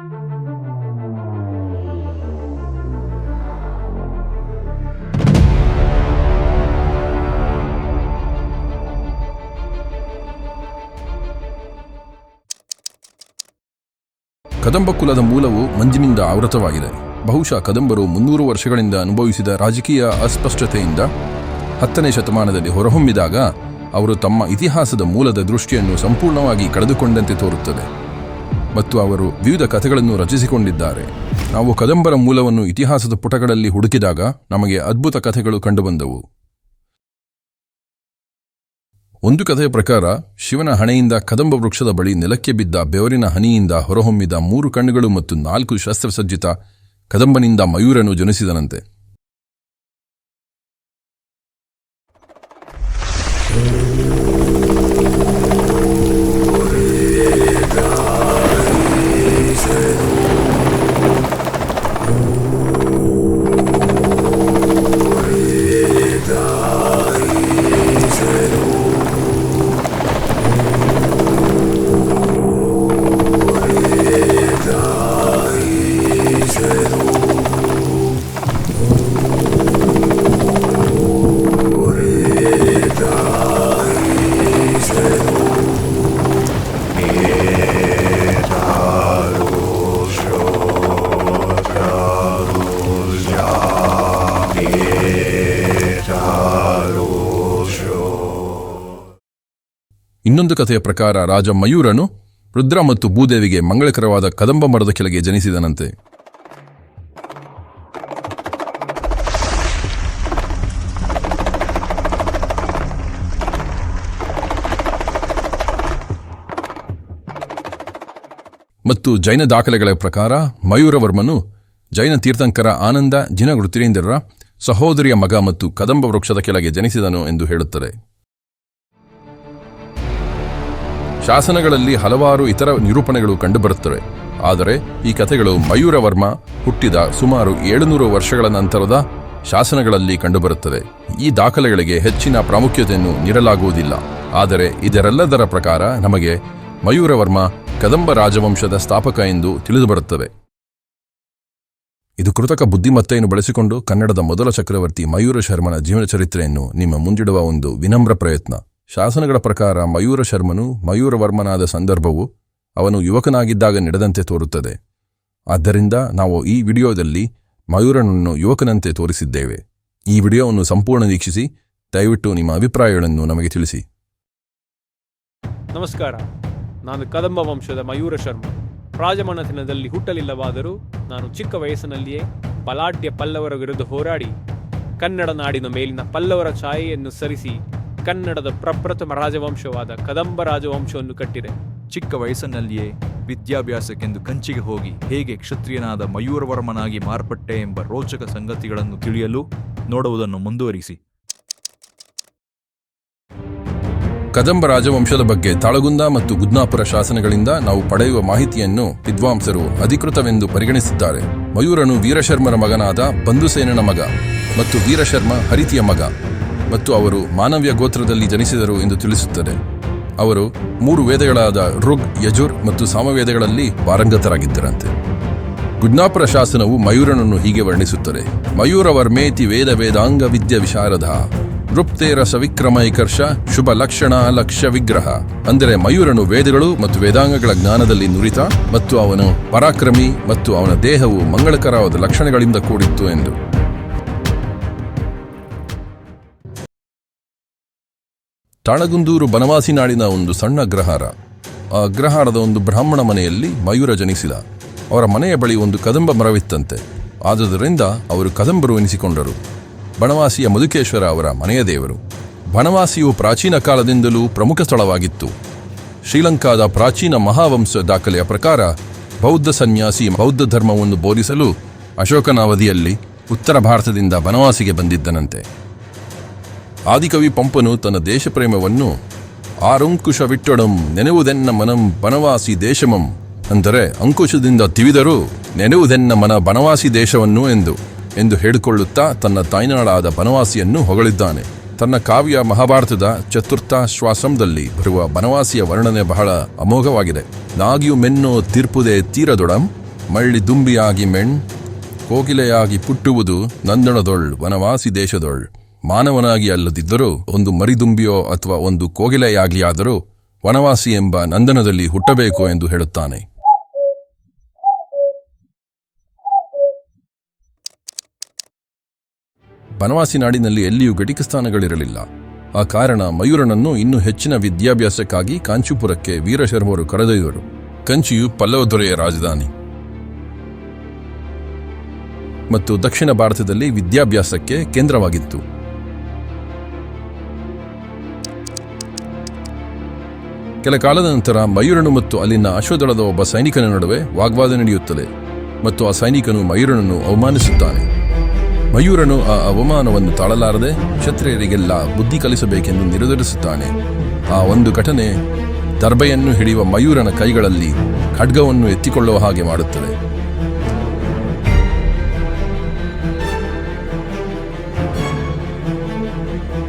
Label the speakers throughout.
Speaker 1: ಕದಂಬ ಕುಲದ ಮೂಲವು ಮಂಜಿನಿಂದ ಆವೃತವಾಗಿದೆ. ಬಹುಶಃ ಕದಂಬರು ಮುನ್ನೂರು ವರ್ಷಗಳಿಂದ ಅನುಭವಿಸಿದ ರಾಜಕೀಯ ಅಸ್ಪಷ್ಟತೆಯಿಂದ ಹತ್ತನೇ ಶತಮಾನದಲ್ಲಿ ಹೊರಹೊಮ್ಮಿದಾಗ, ಅವರು ತಮ್ಮ ಇತಿಹಾಸದ ಮೂಲದ ದೃಷ್ಟಿಯನ್ನು ಸಂಪೂರ್ಣವಾಗಿ ಕಳೆದುಕೊಂಡಂತೆ ತೋರುತ್ತದೆ. ಮತ್ತು ಅವರು ವಿವಿಧ ಕಥೆಗಳನ್ನು ರಚಿಸಿಕೊಂಡಿದ್ದಾರೆ. ನಾವು ಕದಂಬರ ಮೂಲವನ್ನು ಇತಿಹಾಸದ ಪುಟಗಳಲ್ಲಿ ಹುಡುಕಿದಾಗ ನಮಗೆ ಅದ್ಭುತ ಕಥೆಗಳು ಕಂಡುಬಂದವು. ಒಂದು ಕಥೆಯ ಪ್ರಕಾರ, ಶಿವನ ಹಣೆಯಿಂದ ಕದಂಬ ವೃಕ್ಷದ ಬಳಿ ನೆಲಕ್ಕೆ ಬಿದ್ದ ಬೆವರಿನ ಹನಿಯಿಂದ ಹೊರಹೊಮ್ಮಿದ ಮೂರು ಕಣ್ಣುಗಳು ಮತ್ತು ನಾಲ್ಕು ಶಸ್ತ್ರಸಜ್ಜಿತ ಕದಂಬನಿಂದ ಮಯೂರನು ಜನಿಸಿದನಂತೆ. ಇನ್ನೊಂದು ಕಥೆಯ ಪ್ರಕಾರ ರಾಜ ಮಯೂರನು ರುದ್ರ ಮತ್ತು ಭೂದೇವಿಗೆ ಮಂಗಳಕರವಾದ ಕದಂಬ ಮರದ ಕೆಳಗೆ ಜನಿಸಿದನಂತೆ. ಮತ್ತು ಜೈನ ದಾಖಲೆಗಳ ಪ್ರಕಾರ ಮಯೂರವರ್ಮನು ಜೈನ ತೀರ್ಥಂಕರ ಆನಂದ ಜಿನಗೃತಿರೇಂದ್ರರ ಸಹೋದರಿಯ ಮಗ ಮತ್ತು ಕದಂಬ ವೃಕ್ಷದ ಕೆಳಗೆ ಜನಿಸಿದನು ಎಂದು ಹೇಳುತ್ತದೆ. ಶಾಸನಗಳಲ್ಲಿ ಹಲವಾರು ಇತರ ನಿರೂಪಣೆಗಳು ಕಂಡುಬರುತ್ತವೆ. ಆದರೆ, ಈ ಕಥೆಗಳು ಮಯೂರವರ್ಮ ಹುಟ್ಟಿದ ಸುಮಾರು ಏಳುನೂರು ವರ್ಷಗಳ ನಂತರದ ಶಾಸನಗಳಲ್ಲಿ ಕಂಡುಬರುತ್ತದೆ. ಈ ದಾಖಲೆಗಳಿಗೆ ಹೆಚ್ಚಿನ ಪ್ರಾಮುಖ್ಯತೆಯನ್ನು ನೀಡಲಾಗುವುದಿಲ್ಲ. ಆದರೆ, ಇದರೆಲ್ಲದರ ಪ್ರಕಾರ ನಮಗೆ ಮಯೂರವರ್ಮ ಕದಂಬ ರಾಜವಂಶದ ಸ್ಥಾಪಕ ಎಂದು ತಿಳಿದುಬರುತ್ತದೆ ಇದು ಕೃತಕ ಬುದ್ಧಿಮತ್ತೆಯನ್ನು ಬಳಸಿಕೊಂಡು ಕನ್ನಡದ ಮೊದಲ ಚಕ್ರವರ್ತಿ ಮಯೂರ ಶರ್ಮನ ಜೀವನ ಚರಿತ್ರೆಯನ್ನು ನಿಮ್ಮ ಮುಂದಿಡುವ ಒಂದು ವಿನಮ್ರ ಪ್ರಯತ್ನ. ಶಾಸನಗಳ ಪ್ರಕಾರ ಮಯೂರ ಶರ್ಮನು ಮಯೂರವರ್ಮನಾದ ಸಂದರ್ಭವು ಅವನು ಯುವಕನಾಗಿದ್ದಾಗ ನಡೆದಂತೆ ತೋರುತ್ತದೆ. ಆದ್ದರಿಂದ ನಾವು ಈ ವಿಡಿಯೋದಲ್ಲಿ ಮಯೂರನನ್ನು ಯುವಕನಂತೆ ತೋರಿಸಿದ್ದೇವೆ. ಈ ವಿಡಿಯೋವನ್ನು ಸಂಪೂರ್ಣ ವೀಕ್ಷಿಸಿ, ದಯವಿಟ್ಟು ನಿಮ್ಮ ಅಭಿಪ್ರಾಯಗಳನ್ನು ನಮಗೆ ತಿಳಿಸಿ.
Speaker 2: ನಮಸ್ಕಾರ. ನಾನು ಕದಂಬ ವಂಶದ ಮಯೂರ ಶರ್ಮ. ರಾಜಮನೆತನದಲ್ಲಿ ಹುಟ್ಟಲಿಲ್ಲವಾದರೂ ನಾನು ಚಿಕ್ಕ ವಯಸ್ಸಿನಲ್ಲಿಯೇ ಬಲಾಢ್ಯ ಪಲ್ಲವರ ವಿರುದ್ಧ ಹೋರಾಡಿ ಕನ್ನಡ ನಾಡಿನ ಮೇಲಿನ ಪಲ್ಲವರ ಛಾಯೆಯನ್ನು ಸರಿಸಿ ಕನ್ನಡದ ಪ್ರಪ್ರಥಮ ರಾಜವಂಶವಾದ ಕದಂಬ ರಾಜವಂಶವನ್ನು ಕಟ್ಟಿದೆ.
Speaker 3: ಚಿಕ್ಕ ವಯಸ್ಸಿನಲ್ಲಿಯೇ ವಿದ್ಯಾಭ್ಯಾಸಕ್ಕೆಂದು ಕಂಚಿಗೆ ಹೋಗಿ ಹೇಗೆ ಕ್ಷತ್ರಿಯನಾದ ಮಯೂರವರ್ಮನಾಗಿ ಮಾರ್ಪಟ್ಟೆ ಎಂಬ ರೋಚಕ ಸಂಗತಿಗಳನ್ನು ತಿಳಿಯಲು ನೋಡುವುದನ್ನು ಮುಂದುವರಿಸಿ.
Speaker 1: ಕದಂಬ ರಾಜವಂಶದ ಬಗ್ಗೆ ತಾಳಗುಂದ ಮತ್ತು ಗುದ್ನಾಪುರ ಶಾಸನಗಳಿಂದ ನಾವು ಪಡೆಯುವ ಮಾಹಿತಿಯನ್ನು ವಿದ್ವಾಂಸರು ಅಧಿಕೃತವೆಂದು ಪರಿಗಣಿಸಿದ್ದಾರೆ. ಮಯೂರನು ವೀರಶರ್ಮರ ಮಗನಾದ ಬಂಧುಸೇನನ ಮಗ ಮತ್ತು ವೀರಶರ್ಮ ಹರಿತಿಯ ಮಗ. ಮತ್ತು ಅವರು ಮಾನವ್ಯ ಗೋತ್ರದಲ್ಲಿ ಜನಿಸಿದರು ಎಂದು ತಿಳಿಸುತ್ತದೆ. ಅವರು ಮೂರು ವೇದಗಳಾದ ಋಗ್, ಯಜುರ್ ಮತ್ತು ಸಾಮವೇದಗಳಲ್ಲಿ ಪಾರಂಗತರಾಗಿದ್ದರಂತೆ ಗುಜ್ನಾಪುರ ಶಾಸನವು ಮಯೂರನನ್ನು ಹೀಗೆ ವರ್ಣಿಸುತ್ತದೆ. ಮಯೂರ ವರ್ಮೇತಿ ವೇದ ವೇದಾಂಗ ವಿದ್ಯ ವಿಶಾರದ. ನೃಪ್ತೇರ ಸವಿಕ್ರಮೈಕರ್ಷ ಶುಭ ಲಕ್ಷಣ ಲಕ್ಷ್ಯ ವಿಗ್ರಹ. ಅಂದರೆ ಮಯೂರನು ವೇದಗಳು ಮತ್ತು ವೇದಾಂಗಗಳ ಜ್ಞಾನದಲ್ಲಿ ನುರಿತ ಮತ್ತು ಅವನು ಪರಾಕ್ರಮಿ ಮತ್ತು ಅವನ ದೇಹವು ಮಂಗಳಕರವಾದ ಲಕ್ಷಣಗಳಿಂದ ಕೂಡಿತ್ತು ಎಂದು. ತಾಳಗುಂದೂರು ಬನವಾಸಿ ನಾಡಿನ ಒಂದು ಸಣ್ಣ ಗ್ರಹಾರ. ಆ ಗ್ರಹಾರದ ಒಂದು ಬ್ರಾಹ್ಮಣ ಮನೆಯಲ್ಲಿ ಮಯೂರ ಜನಿಸಿದ. ಅವರ ಮನೆಯ ಬಳಿ ಒಂದು ಕದಂಬ ಮರವಿತ್ತಂತೆ. ಆದುದರಿಂದ ಅವರು ಕದಂಬರು ಎನಿಸಿಕೊಂಡರು. ಬನವಾಸಿಯ ಮಧುಕೇಶ್ವರ ಅವರ ಮನೆಯ ದೇವರು. ಬನವಾಸಿಯು ಪ್ರಾಚೀನ ಕಾಲದಿಂದಲೂ ಪ್ರಮುಖ ಸ್ಥಳವಾಗಿತ್ತು. ಶ್ರೀಲಂಕಾದ ಪ್ರಾಚೀನ ಮಹಾವಂಶ ದಾಖಲೆಯ ಪ್ರಕಾರ ಬೌದ್ಧ ಸನ್ಯಾಸಿ ಬೌದ್ಧ ಧರ್ಮವನ್ನು ಬೋಧಿಸಲು ಅಶೋಕನ ಅವಧಿಯಲ್ಲಿ ಉತ್ತರ ಭಾರತದಿಂದ ಬನವಾಸಿಗೆ ಬಂದಿದ್ದನಂತೆ. ಆದಿಕವಿ ಪಂಪನು ತನ್ನ ದೇಶಪ್ರೇಮವನ್ನು ಆರುಂಕುಶ ವಿಟ್ಟೊಡಂ ನೆನೆವುದೆನ್ನ ಮನಂ ಬನವಾಸಿ ದೇಶಮಂ ಅಂದರೆ ಅಂಕುಶದಿಂದ ತಿವಿದರೂ ನೆನೆವುದೆನ್ನ ಮನ ಬನವಾಸಿ ದೇಶವನ್ನು ಎಂದು ಎಂದು ಹೇಳಿಕೊಳ್ಳುತ್ತಾ ತನ್ನ ತಾಯ್ನಾಡಾದ ಬನವಾಸಿಯನ್ನು ಹೊಗಳಿದ್ದಾನೆ. ತನ್ನ ಕಾವ್ಯ ಮಹಾಭಾರತದ ಚತುರ್ಥಾಶ್ವಾಸಂದಲ್ಲಿ ಬರುವ ಬನವಾಸಿಯ ವರ್ಣನೆ ಬಹಳ ಅಮೋಘವಾಗಿದೆ. ನಾಗಿಯು ಮೆನ್ನೋ ತೀರ್ಪುದೆ ತೀರದೊಡಂ, ಮಳ್ಳಿ ದುಂಬಿಯಾಗಿ ಮೆಣ್, ಕೋಗಿಲೆಯಾಗಿ ಪುಟ್ಟುವುದು ನಂದಣದೊಳ್, ವನವಾಸಿ ದೇಶದೊಳ್. ಮಾನವನಾಗಿ ಅಲ್ಲದಿದ್ದರೂ, ಒಂದು ಮರಿದುಂಬಿಯೋ ಅಥವಾ ಒಂದು ಕೋಗಿಲೆಯಾಗಲಿಯಾದರೂ ವನವಾಸಿ ಎಂಬ ನಂದನದಲ್ಲಿ ಹುಟ್ಟಬೇಕು ಎಂದು ಹೇಳುತ್ತಾನೆ. ಬನವಾಸಿ ನಾಡಿನಲ್ಲಿ ಎಲ್ಲಿಯೂ ಘಟಿಕ ಸ್ಥಾನಗಳಿರಲಿಲ್ಲ ಆ ಕಾರಣ ಮಯೂರನನ್ನು ಇನ್ನೂ ಹೆಚ್ಚಿನ ವಿದ್ಯಾಭ್ಯಾಸಕ್ಕಾಗಿ ಕಾಂಚೀಪುರಕ್ಕೆ ವೀರಶರ್ಮರು ಕರೆದೊಯ್ದರು. ಕಂಚಿಯು ಪಲ್ಲವ ದೊರೆಯ ರಾಜಧಾನಿ. ಮತ್ತು ದಕ್ಷಿಣ ಭಾರತದಲ್ಲಿ ವಿದ್ಯಾಭ್ಯಾಸಕ್ಕೆ ಕೇಂದ್ರವಾಗಿತ್ತು. ಕೆಲ ಕಾಲದ ನಂತರ ಮಯೂರನು ಮತ್ತು ಅಲ್ಲಿನ ಅಶ್ವದಳದ ಒಬ್ಬ ಸೈನಿಕನ ನಡುವೆ ವಾಗ್ವಾದ ನಡೆಯುತ್ತದೆ ಮತ್ತು ಆ ಸೈನಿಕನು ಮಯೂರನನ್ನು ಅವಮಾನಿಸುತ್ತಾನೆ. ಮಯೂರನು ಆ ಅವಮಾನವನ್ನು ತಾಳಲಾರದೆ ಕ್ಷತ್ರಿಯರಿಗೆಲ್ಲ ಬುದ್ಧಿ ಕಲಿಸಬೇಕೆಂದು ನಿರ್ಧರಿಸುತ್ತಾನೆ. ಆ ಒಂದು ಘಟನೆ ದರ್ಬೆಯನ್ನು ಹಿಡಿಯುವ ಮಯೂರನ ಕೈಗಳಲ್ಲಿ ಖಡ್ಗವನ್ನು ಎತ್ತಿಕೊಳ್ಳುವ ಹಾಗೆ ಮಾಡುತ್ತದೆ.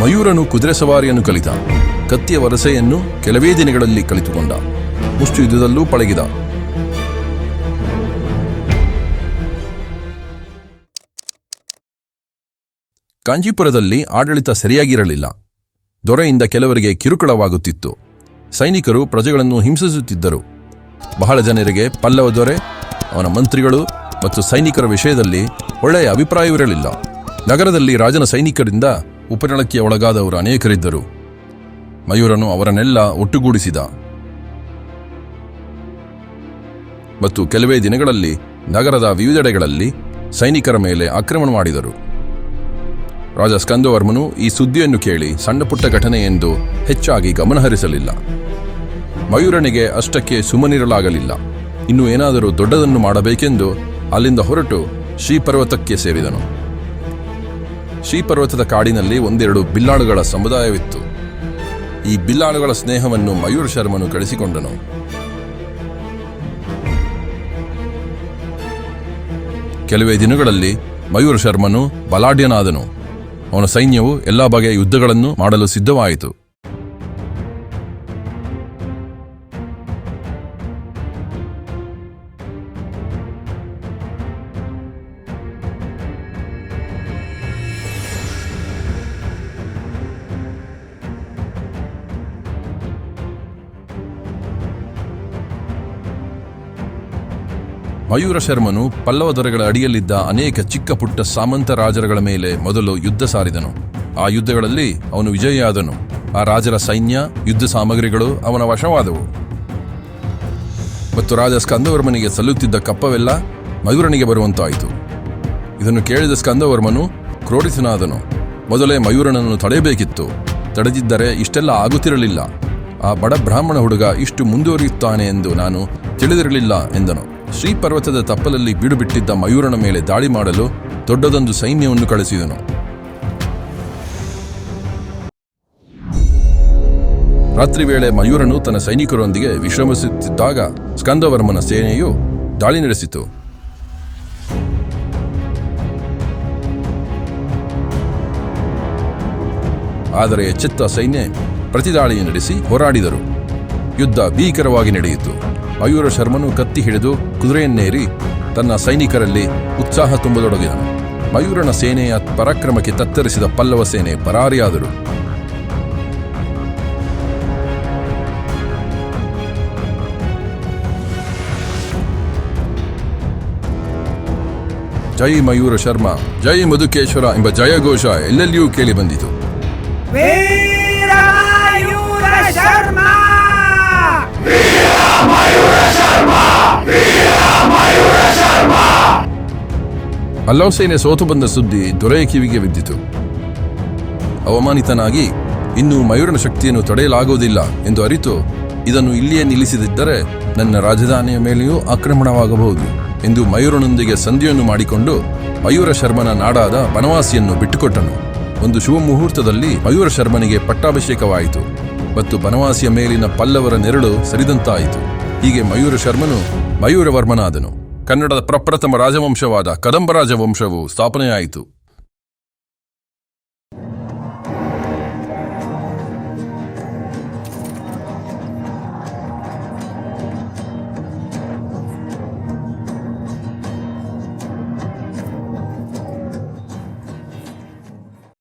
Speaker 1: ಮಯೂರನು ಕುದುರೆ ಸವಾರಿಯನ್ನು ಕಲಿತ. ಕತ್ತಿಯ ವರಸೆಯನ್ನು ಕೆಲವೇ ದಿನಗಳಲ್ಲಿ ಕಲಿತುಕೊಂಡ. ಮುಷ್ಟು ಯುದ್ಧದಲ್ಲೂ ಪಳಗಿದ. ಕಾಂಜಿಪುರದಲ್ಲಿ ಆಡಳಿತ ಸರಿಯಾಗಿರಲಿಲ್ಲ. ದೊರೆಯಿಂದ ಕೆಲವರಿಗೆ ಕಿರುಕುಳವಾಗುತ್ತಿತ್ತು. ಸೈನಿಕರು ಪ್ರಜೆಗಳನ್ನು ಹಿಂಸಿಸುತ್ತಿದ್ದರು. ಬಹಳ ಜನರಿಗೆ ಪಲ್ಲವ ದೊರೆ, ಅವನ ಮಂತ್ರಿಗಳು ಮತ್ತು ಸೈನಿಕರ ವಿಷಯದಲ್ಲಿ ಒಳ್ಳೆಯ ಅಭಿಪ್ರಾಯವಿರಲಿಲ್ಲ. ನಗರದಲ್ಲಿ ರಾಜನ ಸೈನಿಕರಿಂದ ಉಪನಳಕ್ಕೆ ಒಳಗಾದವರು ಅನೇಕರಿದ್ದರು. ಮಯೂರನು ಅವರನ್ನೆಲ್ಲ ಒಟ್ಟುಗೂಡಿಸಿದ. ಮತ್ತು ಕೆಲವೇ ದಿನಗಳಲ್ಲಿ ನಗರದ ವಿವಿಧೆಡೆಗಳಲ್ಲಿ ಸೈನಿಕರ ಮೇಲೆ ಆಕ್ರಮಣ ಮಾಡಿದರು. ರಾಜ ಸ್ಕಂದವರ್ಮನು ಈ ಸುದ್ದಿಯನ್ನು ಕೇಳಿ ಸಣ್ಣ ಪುಟ್ಟ ಘಟನೆ ಎಂದು ಹೆಚ್ಚಾಗಿ ಗಮನಹರಿಸಲಿಲ್ಲ. ಮಯೂರನಿಗೆ ಅಷ್ಟಕ್ಕೆ ಸುಮ್ಮನಿರಲಾಗಲಿಲ್ಲ. ಇನ್ನು ಏನಾದರೂ ದೊಡ್ಡದನ್ನು ಮಾಡಬೇಕೆಂದು ಅಲ್ಲಿಂದ ಹೊರಟು ಶ್ರೀಪರ್ವತಕ್ಕೆ ಸೇರಿದನು. ಶ್ರೀಪರ್ವತದ ಕಾಡಿನಲ್ಲಿ ಒಂದೆರಡು ಬಿಲ್ಲಾಳುಗಳ ಸಮುದಾಯವಿತ್ತು. ಈ ಬಿಲ್ಲಾಳುಗಳ ಸ್ನೇಹವನ್ನು ಮಯೂರ್ ಶರ್ಮನು ಗಳಿಸಿಕೊಂಡನು. ಕೆಲವೇ ದಿನಗಳಲ್ಲಿ ಮಯೂರ್ ಶರ್ಮನು ಬಲಾಢ್ಯನಾದನು. ಅವನ ಸೈನ್ಯವು ಎಲ್ಲಾ ಬಗೆಯ ಯುದ್ಧಗಳನ್ನು ಮಾಡಲು ಸಿದ್ಧವಾಯಿತು. ಮಯೂರ ಶರ್ಮನು ಪಲ್ಲವ ದೊರೆಗಳ ಅಡಿಯಲ್ಲಿದ್ದ ಅನೇಕ ಚಿಕ್ಕ ಪುಟ್ಟ ಸಾಮಂತ ರಾಜರಗಳ ಮೇಲೆ ಮೊದಲು ಯುದ್ಧ ಸಾರಿದನು. ಆ ಯುದ್ಧಗಳಲ್ಲಿ ಅವನು ವಿಜಯಿಯಾದನು. ಆ ರಾಜರ ಸೈನ್ಯ, ಯುದ್ಧ ಸಾಮಗ್ರಿಗಳು ಅವನ ವಶವಾದವು. ಮತ್ತು ರಾಜ ಸ್ಕಂದವರ್ಮನಿಗೆ ಸಲ್ಲುತ್ತಿದ್ದ ಕಪ್ಪವೆಲ್ಲ ಮಯೂರನಿಗೆ ಬರುವಂತಾಯಿತು. ಇದನ್ನು ಕೇಳಿದ ಸ್ಕಂದವರ್ಮನು ಕ್ರೋಡಿತನಾದನು. ಮೊದಲೇ ಮಯೂರನನ್ನು ತಡೆಯಬೇಕಿತ್ತು. ತಡೆದಿದ್ದರೆ ಇಷ್ಟೆಲ್ಲ ಆಗುತ್ತಿರಲಿಲ್ಲ. ಆ ಬಡ ಬ್ರಾಹ್ಮಣ ಹುಡುಗ ಇಷ್ಟು ಮುಂದುವರಿಯುತ್ತಾನೆ ಎಂದು ನಾನು ತಿಳಿದಿರಲಿಲ್ಲ ಎಂದನು. ಶ್ರೀಪರ್ವತದ ತಪ್ಪಲಲ್ಲಿ ಬೀಡುಬಿಟ್ಟಿದ್ದ ಮಯೂರನ ಮೇಲೆ ದಾಳಿ ಮಾಡಲು ದೊಡ್ಡದೊಂದು ಸೈನ್ಯವನ್ನು ಕಳಿಸಿದನು. ರಾತ್ರಿ ವೇಳೆ ಮಯೂರನು ತನ್ನ ಸೈನಿಕರೊಂದಿಗೆ ವಿಶ್ರಮಿಸುತ್ತಿದ್ದಾಗ ಸ್ಕಂದವರ್ಮನ ಸೇನೆಯು ದಾಳಿ ನಡೆಸಿತು. ಆದರೆ ಎಚ್ಚೆತ್ತ ಸೈನ್ಯ ಪ್ರತಿದಾಳಿ ನಡೆಸಿ ಹೋರಾಡಿದರು. ಯುದ್ಧ ಭೀಕರವಾಗಿ ನಡೆಯಿತು. ಮಯೂರ ಶರ್ಮನು ಕತ್ತಿ ಹಿಡಿದು ಕುದುರೆಯನ್ನೇರಿ ತನ್ನ ಸೈನಿಕರಲ್ಲಿ ಉತ್ಸಾಹ ತುಂಬತೊಡಗಿದನು. ಮಯೂರನ ಸೇನೆಯ ಪರಾಕ್ರಮಕ್ಕೆ ತತ್ತರಿಸಿದ ಪಲ್ಲವ ಸೇನೆ ಪರಾರಿಯಾದರು. ಜೈ ಮಯೂರ ಶರ್ಮ, ಜೈ ಮಧುಕೇಶ್ವರ ಎಂಬ ಜಯಘೋಷ ಎಲ್ಲೆಲ್ಲಿಯೂ ಕೇಳಿ ಬಂದಿತು. ಅಲ್ಲವ ಸೇನೆ ಸೋತು ಬಂದ ಸುದ್ದಿ ದೊರೆಯ ಕಿವಿಗೆ ಬಿದ್ದಿತು. ಅವಮಾನಿತನಾಗಿ ಇನ್ನು ಮಯೂರನ ಶಕ್ತಿಯನ್ನು ತಡೆಯಲಾಗುವುದಿಲ್ಲ ಎಂದು ಅರಿತು ಇದನ್ನು ಇಲ್ಲಿಯೇ ನಿಲ್ಲಿಸದಿದ್ದರೆ ನನ್ನ ರಾಜಧಾನಿಯ ಮೇಲೆಯೂ ಆಕ್ರಮಣವಾಗಬಹುದು ಎಂದು ಮಯೂರನೊಂದಿಗೆ ಸಂಧಿಯನ್ನು ಮಾಡಿಕೊಂಡು ಮಯೂರ ಶರ್ಮನ ನಾಡಾದ ಬನವಾಸಿಯನ್ನು ಬಿಟ್ಟುಕೊಟ್ಟನು. ಒಂದು ಶುಭ ಮುಹೂರ್ತದಲ್ಲಿ ಮಯೂರ ಶರ್ಮನಿಗೆ ಪಟ್ಟಾಭಿಷೇಕವಾಯಿತು ಮತ್ತು ಬನವಾಸಿಯ ಮೇಲಿನ ಪಲ್ಲವರ ನೆರಳು ಸರಿದಂತಾಯಿತು. ಹೀಗೆ ಮಯೂರ ಶರ್ಮನು ಮಯೂರವರ್ಮನಾದನು. ಕನ್ನಡದ ಪ್ರಪ್ರಥಮ ರಾಜವಂಶವಾದ ಕದಂಬ ರಾಜವಂಶವು ಸ್ಥಾಪನೆಯಾಯಿತು.